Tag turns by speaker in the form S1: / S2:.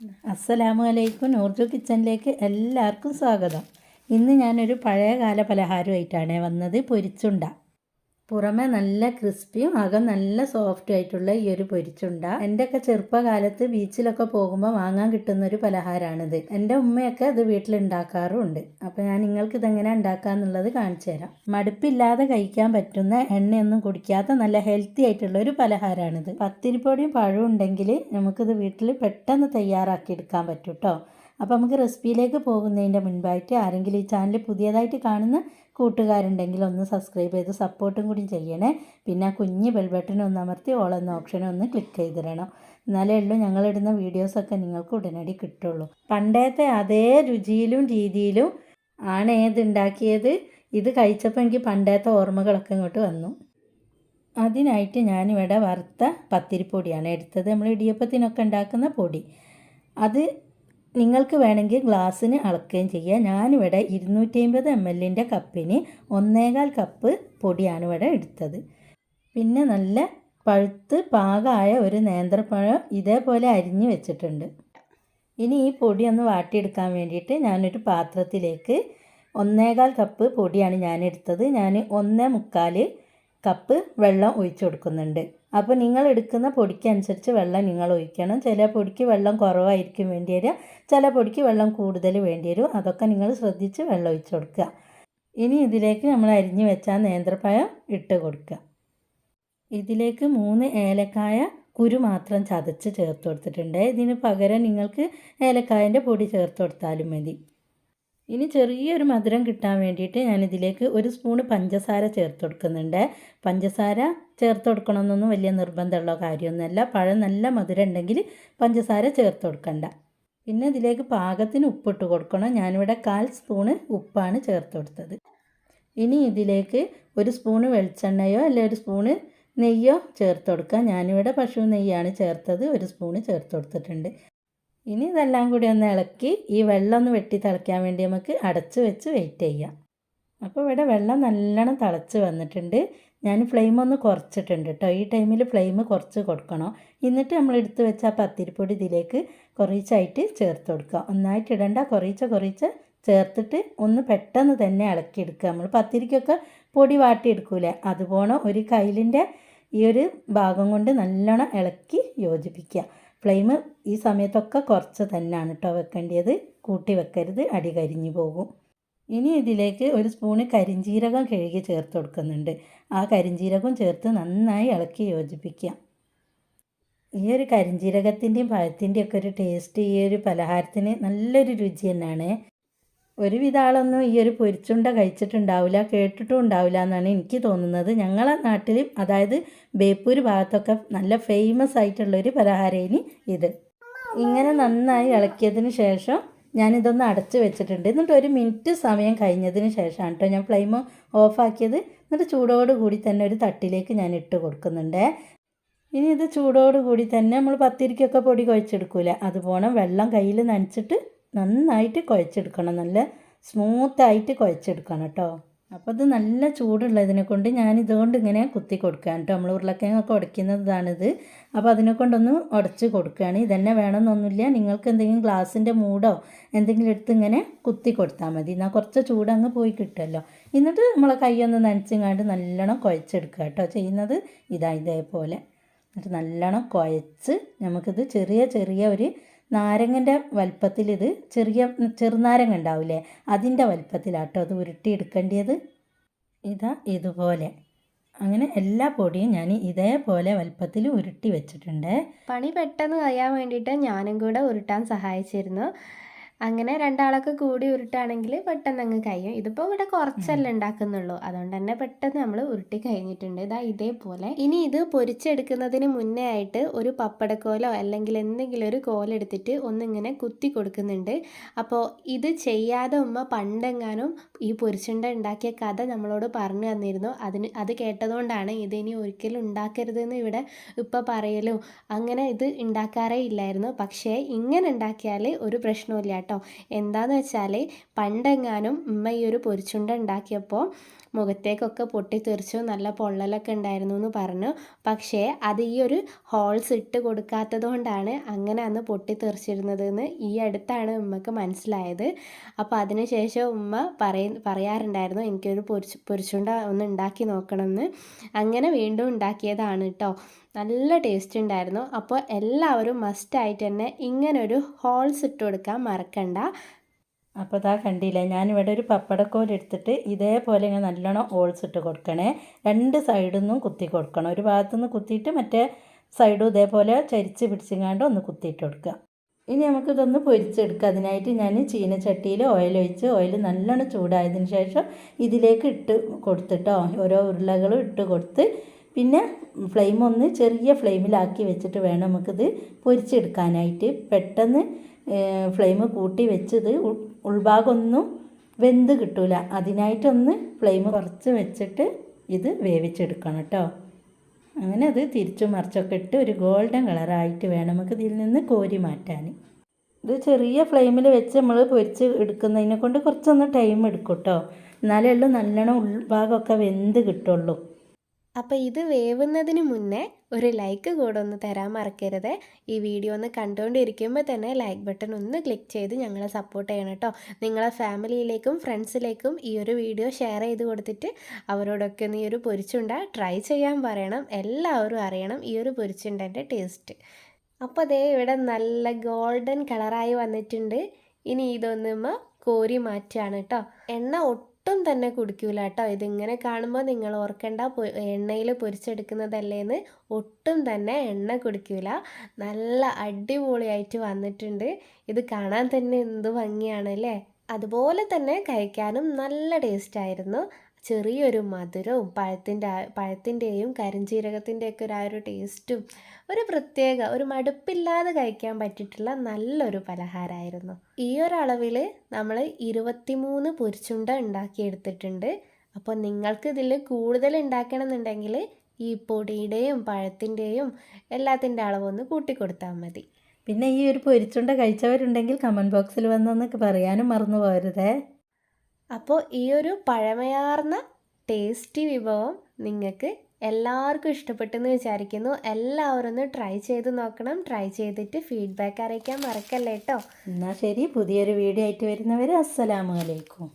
S1: അസ്സലാമു അലൈക്കും നൂർജു കിച്ചണിലേക്ക് എല്ലാവർക്കും സ്വാഗതം. ഇന്ന് ഞാനൊരു പഴയകാല പലഹാരമായിട്ടാണ് വന്നത് പൊരിച്ചുണ്ട. പുറമെ നല്ല ക്രിസ്പിയും അകം നല്ല സോഫ്റ്റും ആയിട്ടുള്ള ഈ ഒരു പൊരിച്ചുണ്ട. എന്റെയൊക്കെ ചെറുപ്പകാലത്ത് ബീച്ചിലൊക്കെ പോകുമ്പോൾ വാങ്ങാൻ കിട്ടുന്ന ഒരു പലഹാരമാണിത് എന്റെ ഉമ്മയൊക്കെ ഇത് വീട്ടിലുണ്ടാക്കാറുമുണ്ട്. അപ്പോൾ ഞാൻ നിങ്ങൾക്ക് ഇതെങ്ങനെ ഉണ്ടാക്കാന്നുള്ളത് കാണിച്ചു തരാം. മടുപ്പില്ലാതെ കഴിക്കാൻ പറ്റുന്ന എണ്ണയൊന്നും കുടിക്കാത്ത നല്ല ഹെൽത്തി ആയിട്ടുള്ള ഒരു പലഹാരമാണിത് പത്തിരിപ്പൊടിയും പഴവും ഉണ്ടെങ്കിൽ നമുക്കിത് വീട്ടിൽ പെട്ടെന്ന് തയ്യാറാക്കി എടുക്കാൻ പറ്റും കേട്ടോ അപ്പോൾ നമുക്ക് റെസിപ്പിയിലേക്ക് പോകുന്നതിന്റെ മുൻപായിട്ട് ആരെങ്കിലും ഈ ചാനൽ പുതിയതായിട്ട് കാണുന്ന കൂട്ടുകാരുണ്ടെങ്കിൽ ഒന്ന് സബ്സ്ക്രൈബ് ചെയ്ത് സപ്പോർട്ടും കൂടി ചെയ്യണേ. പിന്നെ ആ കുഞ്ഞ് ബെൽ ബട്ടൺ ഒന്ന് അമർത്തി ഓളെന്ന ഓപ്ഷൻ ഒന്ന് ക്ലിക്ക് ചെയ്തിടണം. എന്നാലേ ഉള്ളൂ ഞങ്ങളിടുന്ന വീഡിയോസൊക്കെ നിങ്ങൾക്ക് ഉടനടി കിട്ടുള്ളൂ. പണ്ടത്തെ അതേ രുചിയിലും രീതിയിലും ആണ് ഏത് ഉണ്ടാക്കിയത്? ഇത് കഴിച്ചപ്പോൾ എനിക്ക് പണ്ടത്തെ ഓർമ്മകളൊക്കെ ഇങ്ങോട്ട് വന്നു. അതിനായിട്ട് ഞാനിവിടെ വറുത്ത പത്തിരിപ്പൊടിയാണ്. എടുത്തത് നമ്മൾ ഇടിയപ്പത്തിനൊക്കെ ഉണ്ടാക്കുന്ന പൊടി. അത് നിങ്ങൾക്ക് വേണമെങ്കിൽ ഗ്ലാസ്സിന് അളക്കുകയും ചെയ്യാം ഞാനിവിടെ ഇരുന്നൂറ്റി അമ്പത് എം എല്ലിന്റെ കപ്പിന് ഒന്നേകാൽ കപ്പ് പൊടിയാണ് ഇവിടെ എടുത്തത്. പിന്നെ നല്ല പഴുത്ത് പാകമായ ഒരു നേന്ത്രപ്പഴം ഇതേപോലെ അരിഞ്ഞ് വെച്ചിട്ടുണ്ട്. ഇനി ഈ പൊടി ഒന്ന് വാട്ടിയെടുക്കാൻ വേണ്ടിയിട്ട് ഞാനൊരു പാത്രത്തിലേക്ക് ഒന്നേകാൽ കപ്പ് പൊടിയാണ് ഞാൻ എടുത്തത്. ഞാൻ ഒന്നേ മുക്കാൽ കപ്പ് വെള്ളം ഒഴിച്ചു കൊടുക്കുന്നുണ്ട്. അപ്പോൾ നിങ്ങൾ എടുക്കുന്ന പൊടിക്കനുസരിച്ച് വെള്ളം നിങ്ങൾ ഒഴിക്കണം. ചില പൊടിക്ക് വെള്ളം കുറവായിരിക്കും വേണ്ടി വരിക. ചില പൊടിക്ക് വെള്ളം കൂടുതൽ വേണ്ടി വരും. അതൊക്കെ നിങ്ങൾ ശ്രദ്ധിച്ച് വെള്ളം ഒഴിച്ചു കൊടുക്കുക. ഇനി ഇതിലേക്ക് നമ്മൾ അരിഞ്ഞു വെച്ച നേന്ത്രപ്പഴം ഇട്ട് കൊടുക്കുക. ഇതിലേക്ക് മൂന്ന് ഏലക്കായ കുരു മാത്രം ചതച്ച് ചേർത്ത് കൊടുത്തിട്ടുണ്ട്. ഇതിന് പകരം നിങ്ങൾക്ക് ഏലക്കായന്റെ പൊടി ചേർത്ത് കൊടുത്താലും മതി. ഇനി ചെറിയൊരു മധുരം കിട്ടാൻ വേണ്ടിയിട്ട് ഞാനിതിലേക്ക് ഒരു സ്പൂണ് പഞ്ചസാര ചേർത്ത് കൊടുക്കുന്നുണ്ട്. പഞ്ചസാര ചേർത്ത് കൊടുക്കണമെന്നൊന്നും വലിയ നിർബന്ധമുള്ള കാര്യമൊന്നുമല്ല. പഴം നല്ല മധുരം ഉണ്ടെങ്കിൽ പഞ്ചസാര ചേർത്ത് കൊടുക്കണ്ട. പിന്നെ ഇതിലേക്ക് പാകത്തിന് ഉപ്പിട്ട് കൊടുക്കണം. ഞാനിവിടെ കാൽ സ്പൂണ് ഉപ്പാണ് ചേർത്ത് കൊടുത്തത്. ഇനി ഇതിലേക്ക് ഒരു സ്പൂണ് വെളിച്ചെണ്ണയോ അല്ലെ ഒരു സ്പൂണ് നെയ്യോ ചേർത്ത് കൊടുക്കുക ഞാനിവിടെ പശു നെയ്യാണ് ചേർത്തത്. ഒരു സ്പൂണ് ചേർത്ത് കൊടുത്തിട്ടുണ്ട്. ഇനി ഇതെല്ലാം കൂടി ഒന്ന് ഇളക്കി ഈ വെള്ളം ഒന്ന് വെട്ടി തിളയ്ക്കാൻ വേണ്ടി നമുക്ക് അടച്ച് വെച്ച് വെയിറ്റ് ചെയ്യാം. അപ്പോൾ ഇവിടെ വെള്ളം നല്ലോണം തിളച്ച് വന്നിട്ടുണ്ട്. ഞാൻ ഫ്ലെയിം ഒന്ന് കുറച്ചിട്ടുണ്ട് കേട്ടോ ഈ ടൈമിൽ ഫ്ലെയിം കുറച്ച് കൊടുക്കണം. എന്നിട്ട് നമ്മൾ എടുത്ത് വെച്ച ആ പത്തിരിപ്പൊടി ഇതിലേക്ക് കുറേച്ചായിട്ട് ചേർത്ത് കൊടുക്കുക. ഒന്നായിട്ട് ഇടണ്ട കുറേച്ച കുറേച്ച ചേർത്തിട്ട് ഒന്ന് പെട്ടെന്ന് തന്നെ ഇളക്കിയെടുക്കുക നമ്മൾ പത്തിരിക്കൊക്കെ പൊടി വാട്ടിയെടുക്കൂലേ അതുപോലെ ഒരു കയ്യിലിന്റെ ഈ ഒരു ഭാഗം കൊണ്ട് നല്ലോണം ഇളക്കി യോജിപ്പിക്കുക. ഫ്ലെയിം ഈ സമയത്തൊക്കെ കുറച്ച് തന്നെയാണ് കേട്ടോ വെക്കേണ്ടത്. കൂട്ടി വെക്കരുത് അടി കരിഞ്ഞു പോകും. ഇനി ഇതിലേക്ക് ഒരു സ്പൂണ് കരിഞ്ജീരകം കഴുകി ചേർത്ത് കൊടുക്കുന്നുണ്ട്. ആ കരിഞ്ജീരകം ചേർത്ത് നന്നായി ഇളക്കി യോജിപ്പിക്കാം. ഈ ഒരു കരിഞ്ജീരകത്തിന്റെയും പഴത്തിന്റെയും ഒക്കെ ഒരു ടേസ്റ്റ് ഈ ഒരു പലഹാരത്തിന് നല്ലൊരു രുചി തന്നെയാണ്. ഒരുവിധ ആളൊന്നും ഈ ഒരു പൊരിച്ചുണ്ട കഴിച്ചിട്ടുണ്ടാവില്ല കേട്ടിട്ടും ഉണ്ടാവില്ല എന്നാണ് എനിക്ക് തോന്നുന്നത്. ഞങ്ങളെ നാട്ടിൽ അതായത് ബേപ്പൂർ ഭാഗത്തൊക്കെ നല്ല ഫേമസ് ആയിട്ടുള്ളൊരു പലഹാരേനി ഇത്. ഇങ്ങനെ നന്നായി ഇളക്കിയതിന് ശേഷം ഞാനിതൊന്ന് അടച്ച് വെച്ചിട്ടുണ്ട്. എന്നിട്ട് ഒരു മിനിറ്റ് സമയം കഴിഞ്ഞതിന് ശേഷമാണ് കേട്ടോ ഞാൻ ഫ്ലെയിം ഓഫാക്കിയത് എന്നിട്ട് ചൂടോട് കൂടി തന്നെ ഒരു തട്ടിലേക്ക് ഞാൻ ഇട്ട് കൊടുക്കുന്നുണ്ട്. ഇനി ഇത് ചൂടോട് കൂടി തന്നെ നമ്മൾ പത്തിരിക്കൊക്കെ പൊടി കുഴച്ചെടുക്കൂലേ. അതുപോലെ വെള്ളം കയ്യിൽ നനച്ചിട്ട് നന്നായിട്ട് കുഴച്ചെടുക്കണം. നല്ല സ്മൂത്തായിട്ട് കുഴച്ചെടുക്കണം കേട്ടോ. അപ്പോൾ ഇത് നല്ല ചൂടുള്ളതിനെ കൊണ്ട് ഞാൻ ഇതുകൊണ്ട് ഇങ്ങനെ കുത്തി കൊടുക്കുകയാണ് കേട്ടോ. നമ്മൾ ഉരുളക്കിഴങ്ങൊക്കെ ഉടയ്ക്കുന്നതാണിത്. അപ്പോൾ അതിനെ കൊണ്ടൊന്ന് ഉടച്ച് കൊടുക്കുകയാണ്. ഇതന്നെ വേണമെന്നൊന്നുമില്ല. നിങ്ങൾക്ക് എന്തെങ്കിലും ഗ്ലാസിന്റെ മൂടോ എന്തെങ്കിലും എടുത്ത് ഇങ്ങനെ കുത്തി കൊടുത്താൽ മതി. എന്നാൽ കുറച്ച് ചൂടങ്ങ് പോയി കിട്ടുമല്ലോ. എന്നിട്ട് നമ്മളെ കൈയൊന്ന് നനച്ചിങ്ങാണ്ട് നല്ലോണം കുഴച്ചെടുക്കുക കേട്ടോ. ചെയ്യുന്നത് ഇതാ ഇതേപോലെ. എന്നിട്ട് നല്ലോണം കുഴച്ച് നമുക്കിത് ചെറിയ ചെറിയ ഒരു നാരങ്ങന്റെ വലിപ്പത്തിൽ ഇത് ചെറിയ ചെറുനാരങ്ങ ഉണ്ടാവില്ലേ അതിന്റെ വലുപ്പത്തിലാട്ടോ അത് ഉരുട്ടിയെടുക്കേണ്ടത് ഇതാ ഇതുപോലെ. അങ്ങനെ എല്ലാ പൊടിയും ഞാൻ ഇതേപോലെ വലുപ്പത്തിൽ ഉരുട്ടി വെച്ചിട്ടുണ്ട്.
S2: പണി പെട്ടെന്ന് കഴിയാൻ വേണ്ടിയിട്ട് ഞാനും കൂടെ ഉരുട്ടാൻ സഹായിച്ചിരുന്നു. അങ്ങനെ രണ്ടാളൊക്കെ കൂടി ഉരുട്ടാണെങ്കിൽ പെട്ടെന്ന് അങ്ങ് കഴിയും. ഇതിപ്പോൾ ഇവിടെ കുറച്ചല്ലേ ഉണ്ടാക്കുന്നുള്ളൂ. അതുകൊണ്ട് തന്നെ പെട്ടെന്ന് നമ്മൾ ഉരുട്ടി കഴിഞ്ഞിട്ടുണ്ട്. ഇതാ ഇതേപോലെ. ഇനി ഇത് പൊരിച്ചെടുക്കുന്നതിന് മുന്നേ ആയിട്ട് ഒരു പപ്പടക്കോലോ അല്ലെങ്കിൽ എന്തെങ്കിലും ഒരു കോലെടുത്തിട്ട് ഒന്നിങ്ങനെ കുത്തി കൊടുക്കുന്നുണ്ട്. അപ്പോൾ ഇത് ചെയ്യാതെ ഉമ്മ പണ്ടെങ്ങാനും ഈ പൊരിച്ചുണ്ട ഉണ്ടാക്കിയ കഥ നമ്മളോട് പറഞ്ഞു തന്നിരുന്നു. അതിന് അത് കേട്ടതുകൊണ്ടാണ് ഇതിനി ഒരിക്കലും ഉണ്ടാക്കരുതെന്ന് ഇവിടെ ഇപ്പം പറയലും. അങ്ങനെ ഇത് ഉണ്ടാക്കാറേ ഇല്ലായിരുന്നു. പക്ഷേ ഇങ്ങനെ ഉണ്ടാക്കിയാൽ ഒരു പ്രശ്നമില്ല കേട്ടോ. എന്താന്ന് വെച്ചാൽ പണ്ടെങ്ങാനും ഉമ്മ ഈ ഒരു പൊരിച്ചുണ്ട ഉണ്ടാക്കിയപ്പോൾ മുഖത്തേക്കൊക്കെ പൊട്ടിത്തെറിച്ചു നല്ല പൊള്ളലൊക്കെ ഉണ്ടായിരുന്നു എന്ന് പറഞ്ഞു. പക്ഷേ അത് ഈ ഒരു ഹോൾസ് ഇട്ട് കൊടുക്കാത്തത് കൊണ്ടാണ് അങ്ങനെ അന്ന് പൊട്ടിത്തെറിച്ചിരുന്നത് എന്ന് ഈ അടുത്താണ് ഉമ്മക്ക് മനസ്സിലായത്. അപ്പോൾ അതിനുശേഷം ഉമ്മ പറയ പറയാറുണ്ടായിരുന്നു എനിക്കൊരു പൊരിച്ച് പൊരിച്ചുണ്ട ഒന്ന് ഉണ്ടാക്കി നോക്കണമെന്ന് അങ്ങനെ വീണ്ടും ഉണ്ടാക്കിയതാണ് കേട്ടോ. നല്ല ടേസ്റ്റ് ഉണ്ടായിരുന്നു. അപ്പോൾ എല്ലാവരും മസ്റ്റായിട്ട് തന്നെ ഇങ്ങനൊരു ഹോൾസ് ഇട്ട് കൊടുക്കാൻ മറക്കണ്ട.
S1: അപ്പോൾ ഇതാ കണ്ടില്ലേ ഞാനിവിടെ ഒരു പപ്പടക്കോൽ എടുത്തിട്ട് ഇതേപോലെ ഇങ്ങനെ നല്ലോണം ഹോൾസ് ഇട്ട് കൊടുക്കണേ. രണ്ട് സൈഡിൽ നിന്നും കുത്തി കൊടുക്കണം. ഒരു ഭാഗത്തു നിന്ന് കുത്തിയിട്ട് മറ്റേ സൈഡും ഇതേപോലെ ചരിച്ച് പിടിച്ചിങ്ങാണ്ട് ഒന്ന് കുത്തിയിട്ട് കൊടുക്കുക. ഇനി നമുക്കിതൊന്ന് പൊരിച്ചെടുക്കുക അതിനായിട്ട് ഞാൻ ചീനച്ചട്ടിയിൽ ഓയിൽ ഒഴിച്ച് ഓയിൽ നല്ലോണം ചൂടായതിന് ശേഷം ഇതിലേക്ക് ഇട്ട് കൊടുത്തിട്ടോ ഓരോ ഉരുളകളും ഇട്ട് കൊടുത്ത് പിന്നെ ഫ്ലെയിം ഒന്ന് ചെറിയ ഫ്ലെയിമിലാക്കി വെച്ചിട്ട് വേണം നമുക്കിത് പൊരിച്ചെടുക്കാനായിട്ട്. പെട്ടെന്ന് ഫ്ലെയിം കൂട്ടി വെച്ചത് ഉൾ- ഉൾഭാഗമൊന്നും വെന്ത് കിട്ടൂല. അതിനായിട്ടൊന്ന് ഫ്ലെയിം കുറച്ച് വെച്ചിട്ട് ഇത് വേവിച്ചെടുക്കണം കേട്ടോ അങ്ങനെ അത് തിരിച്ചും മറിച്ചൊക്കെ ഇട്ട് ഒരു ഗോൾഡൻ കളറായിട്ട് വേണം നമുക്ക് ഇതിൽ നിന്ന് കോരി മാറ്റാൻ. ഇത് ചെറിയ ഫ്ലെയിമിൽ വെച്ച് നമ്മൾ പൊരിച്ച് എടുക്കുന്നതിനെ കൊണ്ട് കുറച്ചൊന്ന് ടൈം എടുക്കും കേട്ടോ എന്നാലേ ഉള്ളൂ നല്ലോണം ഉൾഭാഗമൊക്കെ വെന്ത് കിട്ടുള്ളൂ.
S2: അപ്പോൾ ഇത് വേവുന്നതിന് മുന്നേ ഒരു ലൈക്ക് കൂടെ ഒന്ന് തരാൻ മറക്കരുത്. ഈ വീഡിയോ ഒന്ന് കണ്ടുകൊണ്ടിരിക്കുമ്പോൾ തന്നെ ലൈക്ക് ബട്ടൺ ഒന്ന് ക്ലിക്ക് ചെയ്ത് ഞങ്ങളെ സപ്പോർട്ട് ചെയ്യണം കേട്ടോ. നിങ്ങളെ ഫാമിലിയിലേക്കും ഫ്രണ്ട്സിലേക്കും ഈ ഒരു വീഡിയോ ഷെയർ ചെയ്ത് കൊടുത്തിട്ട് അവരോടൊക്കെ ഒന്ന് ഈ ഒരു പൊരിച്ചുണ്ട ട്രൈ ചെയ്യാൻ പറയണം. എല്ലാവരും അറിയണം ഈ ഒരു പൊരിച്ചുണ്ടന്റെ ടേസ്റ്റ് അപ്പോൾ അതേ ഇവിടെ നല്ല ഗോൾഡൻ കളറായി വന്നിട്ടുണ്ട്. ഇനി ഇതൊന്നുമ്മ കോരി മാറ്റുകയാണ് കേട്ടോ. എണ്ണ ഒട്ടും തന്നെ കുടിക്കൂല കേട്ടോ. ഇതിങ്ങനെ കാണുമ്പോൾ നിങ്ങൾ ഓർക്കേണ്ട എണ്ണയിൽ പൊരിച്ചെടുക്കുന്നതല്ലേന്ന് ഒട്ടും തന്നെ എണ്ണ കുടിക്കൂല. നല്ല അടിപൊളിയായിട്ട് വന്നിട്ടുണ്ട്. ഇത് കാണാൻ തന്നെ എന്ത് ഭംഗിയാണ് അതുപോലെ തന്നെ കഴിക്കാനും നല്ല ടേസ്റ്റ് ആയിരുന്നു. ചെറിയൊരു മധുരവും പഴത്തിന്റെ പഴത്തിന്റെയും കരിഞ്ജീരകത്തിന്റെയൊക്കെ ഒരു ആ ഒരു ടേസ്റ്റും ഒരു പ്രത്യേക ഒരു മടുപ്പില്ലാതെ കഴിക്കാൻ പറ്റിയിട്ടുള്ള നല്ലൊരു പലഹാരമായിരുന്നു ഈ ഒരളവിൽ നമ്മൾ ഇരുപത്തിമൂന്ന് പൊരിച്ചുണ്ട ഉണ്ടാക്കിയെടുത്തിട്ടുണ്ട്. അപ്പോൾ നിങ്ങൾക്ക് ഇതിൽ കൂടുതൽ ഉണ്ടാക്കണമെന്നുണ്ടെങ്കിൽ ഈ പൊടിയുടെയും പഴത്തിന്റെയും എല്ലാത്തിന്റെ അളവൊന്ന് കൂട്ടിക്കൊടുത്താൽ മതി.
S1: പിന്നെ ഈ ഒരു പൊരിച്ചുണ്ട കഴിച്ചവരുണ്ടെങ്കിൽ കമന്റ് ബോക്സിൽ വന്നൊന്നൊക്കെ പറയാനും മറന്നു പോകരുതേ.
S2: അപ്പോൾ ഈ ഒരു പഴമയാർന്ന ടേസ്റ്റി വിഭവം നിങ്ങൾക്ക് എല്ലാവർക്കും ഇഷ്ടപ്പെട്ടെന്ന് വിചാരിക്കുന്നു. എല്ലാവരും ഒന്ന് ട്രൈ ചെയ്ത് നോക്കണം. ട്രൈ ചെയ്തിട്ട് ഫീഡ്ബാക്ക് അറിയിക്കാൻ മറക്കല്ലേ കേട്ടോ
S1: എന്നാൽ ശരി പുതിയൊരു വീഡിയോ ആയിട്ട് വരുന്നവർ അസ്സലാമു അലൈക്കും.